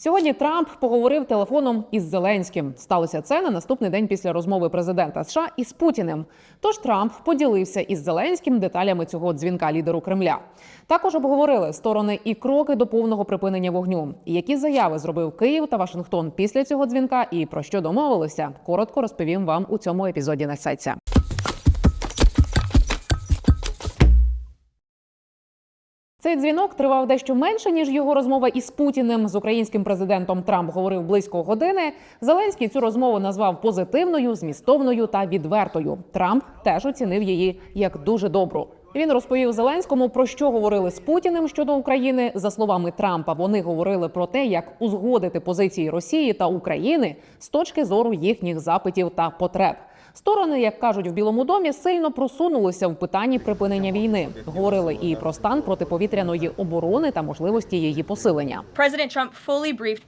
Сьогодні Трамп поговорив телефоном із Зеленським. Сталося це на наступний день після розмови президента США із Путіним. Тож Трамп поділився із Зеленським деталями цього дзвінка лідеру Кремля. Також обговорили сторони і кроки до повного припинення вогню. І які заяви зробив Київ та Вашингтон після цього дзвінка, і про що домовилися, коротко розповім вам у цьому епізоді Несеться. Цей дзвінок тривав дещо менше ніж його розмова із Путіним. З українським президентом Трамп говорив близько години. Зеленський цю розмову назвав позитивною, змістовною та відвертою. Трамп теж оцінив її як дуже добру. Він розповів Зеленському про що говорили з Путіним щодо України. За словами Трампа, вони говорили про те, як узгодити позиції Росії та України з точки зору їхніх запитів та потреб. Сторони, як кажуть в Білому домі, сильно просунулися в питанні припинення війни. Говорили і про стан протиповітряної оборони та можливості її посилення. President Trump fully briefed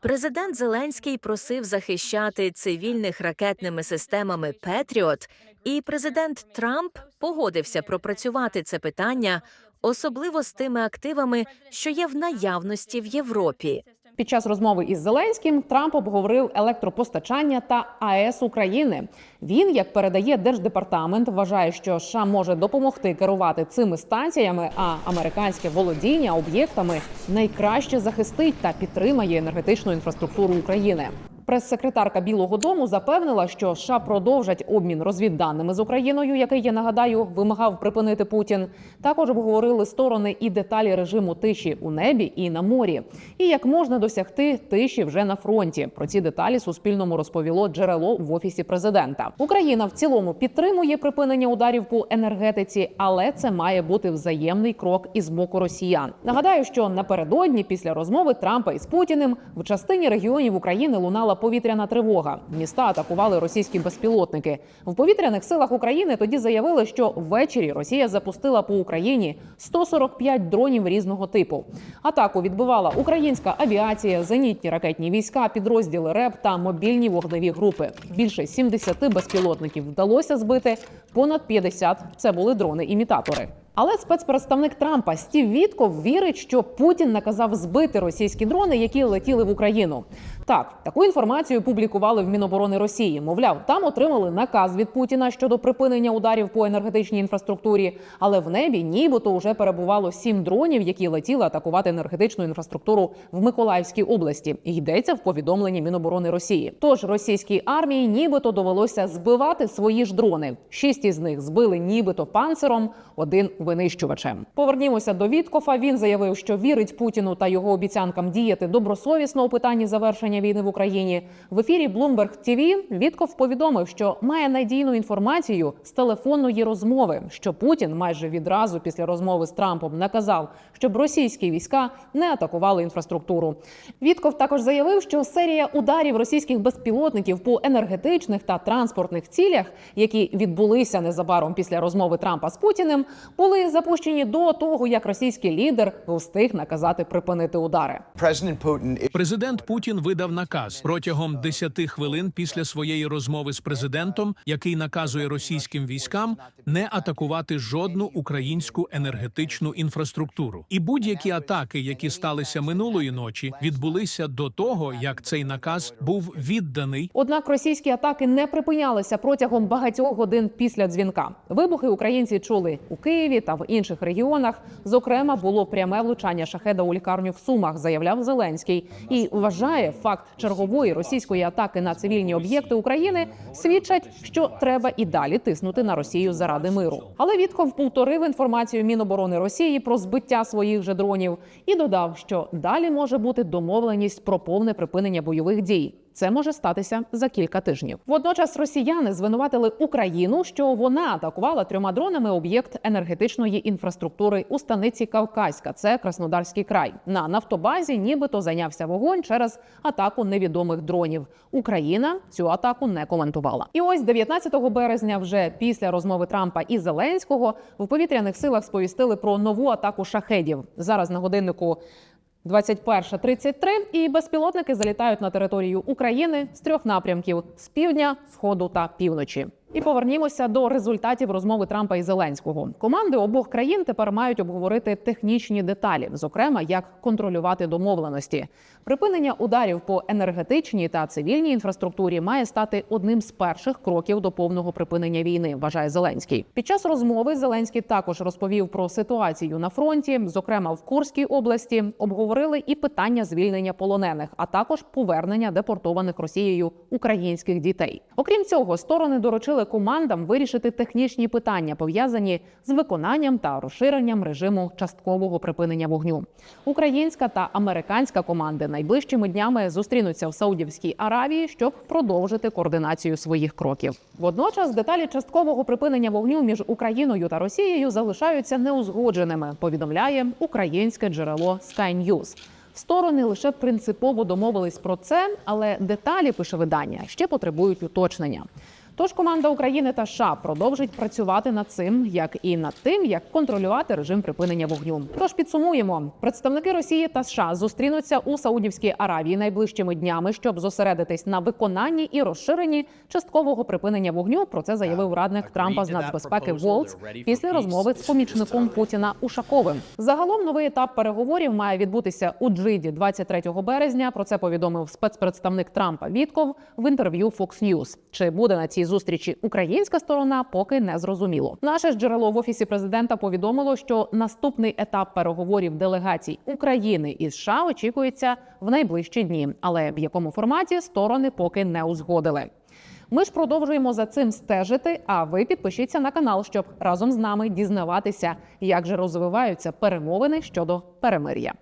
Президент Зеленський просив захищати цивільних ракетними системами Петріот, і президент Трамп погодився пропрацювати це питання, особливо з тими активами, що є в наявності в Європі. Під час розмови із Зеленським Трамп обговорив електропостачання та АЕС України. Він, як передає держдепартамент, вважає, що США може допомогти керувати цими станціями, а американське володіння об'єктами найкраще захистить та підтримає енергетичну інфраструктуру України. Прес-секретарка Білого Дому запевнила, що США продовжать обмін розвідданими з Україною, який я нагадаю вимагав припинити Путін. Також обговорили сторони і деталі режиму тиші у небі і на морі, і як можна досягти тиші вже на фронті. Про ці деталі Суспільному розповіло джерело в офісі президента. Україна в цілому підтримує припинення ударів по енергетиці, але це має бути взаємний крок із боку росіян. Нагадаю, що напередодні, після розмови Трампа із Путіним, в частині регіонів України лунала повітряна тривога. Міста атакували російські безпілотники. В повітряних силах України тоді заявили, що ввечері Росія запустила по Україні 145 дронів різного типу. Атаку відбивала українська авіація, зенітні ракетні війська, підрозділи РЕП та мобільні вогневі групи. Більше 70 безпілотників вдалося збити. Понад 50 – це були дрони-імітатори. Але спецпредставник Трампа Стів Вітков вірить, що Путін наказав збити російські дрони, які летіли в Україну. Так, таку інформацію публікували в Міноборони Росії. Мовляв, там отримали наказ від Путіна щодо припинення ударів по енергетичній інфраструктурі. Але в небі нібито вже перебувало сім дронів, які летіли атакувати енергетичну інфраструктуру в Миколаївській області. Йдеться в повідомленні Міноборони Росії. Тож російській армії нібито довелося збивати свої ж дрони. Шість із них збили нібито панцером, один винищувачем. Повернімося до Віткофа. Він заявив, що вірить Путіну та його обіцянкам діяти добросовісно у питанні завершення війни в Україні. В ефірі Bloomberg TV Вітков повідомив, що має надійну інформацію з телефонної розмови, що Путін майже відразу після розмови з Трампом наказав, щоб російські війська не атакували інфраструктуру. Вітков також заявив, що серія ударів російських безпілотників по енергетичних та транспортних цілях, які відбулися незабаром після розмови Трампа з Путіним, були запущені до того, як російський лідер встиг наказати припинити удари. Президент Путін видав наказ протягом 10 хвилин після своєї розмови з президентом, який наказує російським військам не атакувати жодну українську енергетичну інфраструктуру. І будь-які атаки, які сталися минулої ночі, відбулися до того, як цей наказ був відданий Однак російські атаки не припинялися протягом багатьох годин після дзвінка. Вибухи українці чули у Києві та в інших регіонах. Зокрема, було пряме влучання шахеда у лікарню в Сумах, заявляв Зеленський, і вважає факт чергової російської атаки на цивільні об'єкти України свідчать, що треба і далі тиснути на Росію заради миру. Але Вітков повторив інформацію Міноборони Росії про збиття своїх же дронів і додав, що далі може бути домовленість про повне припинення бойових дій. Це може статися за кілька тижнів. Водночас росіяни звинуватили Україну, що вона атакувала трьома дронами об'єкт енергетичної інфраструктури у станиці Кавказька. Це Краснодарський край. На нафтобазі нібито зайнявся вогонь через атаку невідомих дронів. Україна цю атаку не коментувала. І ось 19 березня, вже після розмови Трампа і Зеленського, в повітряних силах сповістили про нову атаку шахедів. Зараз на годиннику 21.33 і безпілотники залітають на територію України з трьох напрямків: з півдня, сходу та півночі. І повернімося до результатів розмови Трампа і Зеленського. Команди обох країн тепер мають обговорити технічні деталі, зокрема, як контролювати домовленості. Припинення ударів по енергетичній та цивільній інфраструктурі має стати одним з перших кроків до повного припинення війни. Вважає Зеленський. Під час розмови Зеленський також розповів про ситуацію на фронті, зокрема в Курській області. Обговорили і питання звільнення полонених, а також повернення депортованих Росією українських дітей. Окрім цього, сторони доручили командам вирішити технічні питання, пов'язані з виконанням та розширенням режиму часткового припинення вогню. Українська та американська команди найближчими днями зустрінуться в Саудівській Аравії, щоб продовжити координацію своїх кроків. Водночас деталі часткового припинення вогню між Україною та Росією залишаються неузгодженими. Повідомляє українське джерело Sky News. Сторони лише принципово домовились про це, але деталі пише видання ще потребують уточнення. Тож команда України та США продовжить працювати над цим, як і над тим, як контролювати режим припинення вогню. Тож підсумуємо, представники Росії та США зустрінуться у Саудівській Аравії найближчими днями, щоб зосередитись на виконанні і розширенні часткового припинення вогню. Про це заявив радник Трампа з нацбезпеки Волц після розмови з помічником Путіна Ушаковим. Загалом новий етап переговорів має відбутися у Джиді 23 березня. Про це повідомив спецпредставник Трампа Вітков в інтерв'ю Fox News. Чи буде на цій зустрічі українська сторона, поки не зрозуміло. Наше ж джерело в офісі президента повідомило, що наступний етап переговорів делегацій України і США очікується в найближчі дні, але в якому форматі сторони поки не узгодили. Ми ж продовжуємо за цим стежити. А ви підпишіться на канал, щоб разом з нами дізнаватися, як же розвиваються перемовини щодо перемир'я.